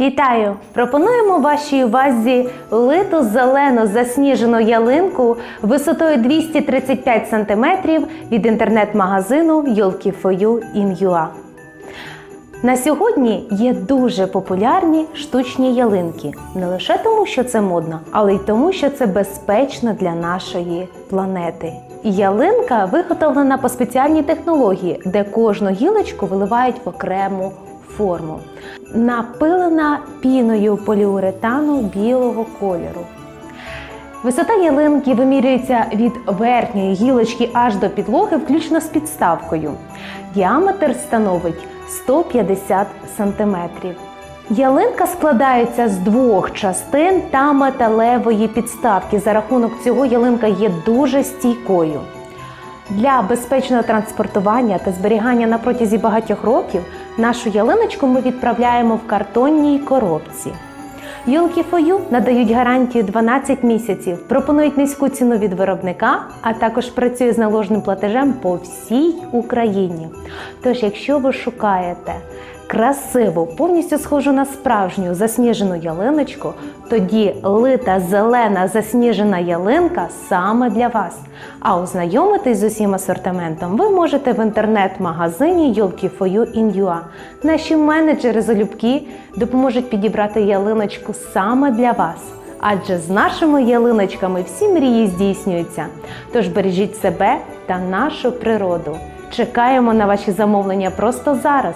Вітаю! Пропонуємо вашій увазі литу зелену засніжену ялинку висотою 235 см від інтернет-магазину Yolki4U in UA. На сьогодні є дуже популярні штучні ялинки. Не лише тому, що це модно, але й тому, що це безпечно для нашої планети. Ялинка виготовлена по спеціальній технології, де кожну гілочку виливають в окрему форму. Напилена піною поліуретану білого кольору. Висота ялинки вимірюється від верхньої гілочки аж до підлоги, включно з підставкою. Діаметр становить 150 см. Ялинка складається з двох частин та металевої підставки. За рахунок цього ялинка є дуже стійкою. Для безпечного транспортування та зберігання на протязі багатьох років нашу ялиночку ми відправляємо в картонній коробці. Юлки Фою надають гарантію 12 місяців, пропонують низьку ціну від виробника, а також працює з наложним платежем по всій Україні. Тож, якщо ви шукаєте красиву, повністю схожу на справжню засніжену ялиночку, тоді лита зелена засніжена ялинка саме для вас. А ознайомитись з усім асортиментом ви можете в інтернет-магазині Yolki4U in UA. Наші менеджери залюбки допоможуть підібрати ялиночку саме для вас. Адже з нашими ялиночками всі мрії здійснюються. Тож бережіть себе та нашу природу. Чекаємо на ваші замовлення просто зараз.